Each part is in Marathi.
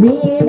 वेड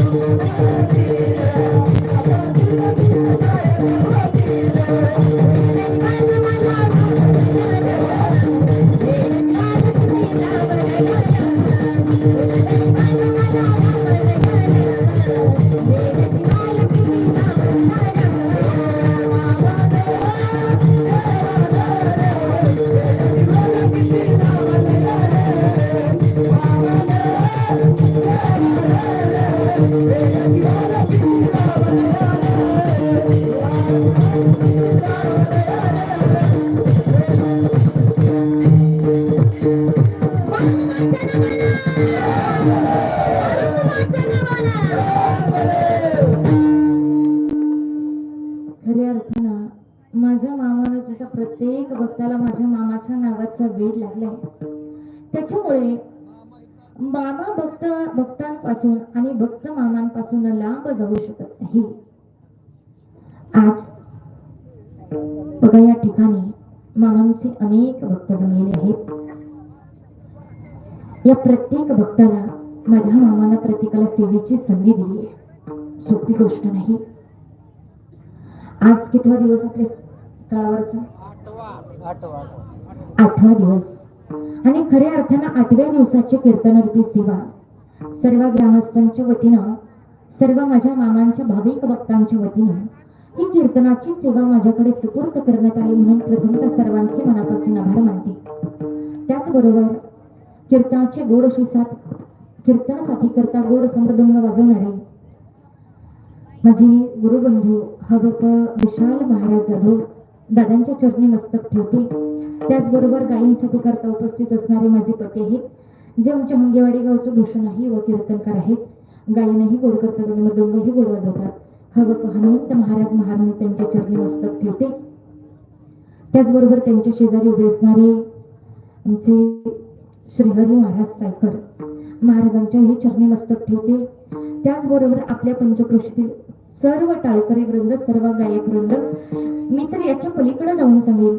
खऱ्या माझ्या मामाला जसा प्रत्येक भक्ताला माझ्या मामाच्या नावाचा वेळ लागलाय त्याच्यामुळे मामा भक्त भक्तांपासून आणि भक्त मामांपासून लांब जाऊ शकत नाही. आज बघा या ठिकाणी मामांचे अनेक भक्त जमलेले आहेत. या प्रत्येक भक्ताला माझ्या मामाला प्रत्येकाला सेवेची संधी दिली आहे. सोपी गोष्ट नाही. आज कितवा दिवस आपले आठवा. दिवस. आणि खऱ्या अर्थानं आठव्या दिवसाची कीर्तनरूपी सेवा. सर्व ग्रामस्थांच्या वतीनं सर्व माझ्या मामांच्या भाविक भक्तांच्या वतीनं ही कीर्तनाची सेवा माझ्याकडे सुपूर्द करण्यात आली म्हणून प्रथमतः सर्वांचे मनापासून आभार मानते. त्याचबरोबर कीर्तनाचे गोड साथ कीर्तनासाठी करता गोड समृदंग वाजवणारे माझे गुरुबंधू हवप विशाल महाराज जाधव दादांच्या चरणी मस्तक ठेवते. त्याचबरोबर गायींसाठी करता उपस्थित असणारे माझे पती आहेत जे आमच्या मुंगेवाडी गावचे भूषणही व कीर्तनकार आहेत. गायीनंही गोड करतात आणि मृदंगही गोड वाजवतात हवं हनुमंत महाराज महाराज त्यांच्या चरणी मस्तक ठेवते. त्याचबरोबर त्यांच्या शेजारी उभे असणारे आमचे श्रीहरी महाराज सायकर महाराजांच्याही चरणी मस्तक ठेवते. त्याचबरोबर आपल्या पंचक्रोशीतील सर्व टाळकरी वृंद सर्व गायक वृंद मी तर याच्या पलीकडे जाऊन सांगेन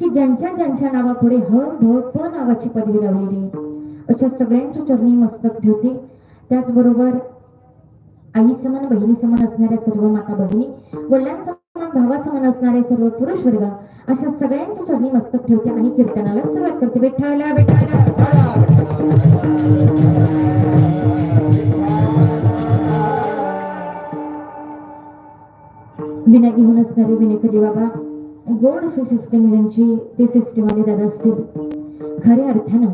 की ज्यांच्या ज्यांच्या नावापुढे ह भ प नावाची पदवी लावलेली आहे. अशा सगळ्यांच्या चरणी मस्तक ठेवते. त्याचबरोबर आई समान बहिणी समान असणाऱ्या सर्व माता बहिणी वडिलांसमान भावा समान असणारे सर्व पुरुष वर्ग अशा सगळ्यांच्या चरणी मस्तक ठेवते आणि कीर्तनाला सुरुवात करते. विठ्ठला विठ्ठला. असणारे विनेकरी बाबा गोड अशी सिस्टम यांची ते सिस्टमवाले दादा असतील. खऱ्या अर्थानं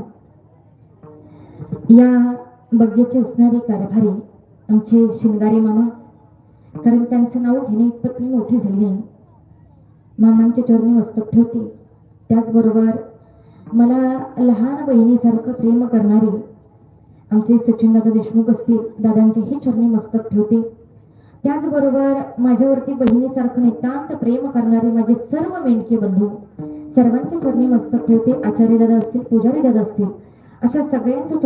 या बग्याचे असणारे कारभारी आमचे शिंगारे मामा कारण त्यांचं नाव घेणे इतपत मी मोठी झाली मामांच्या चरणी मस्तक ठेवते. त्याचबरोबर मला लहान बहिणीसारखं प्रेम करणारे आमचे सचिन दादा देशमुख असतील दादांचे हे चरणी मस्तक ठेवते. त्याचबरोबर माझ्यावरती बहिणीसारखं नितांत प्रेम करणारे माझे सर्व मेंढके बंधू सर्वांच्या चरणी मस्तक ठेवते आचार्य दादा असतील पुजारी दादा असतील अशा सगळ्यांच्या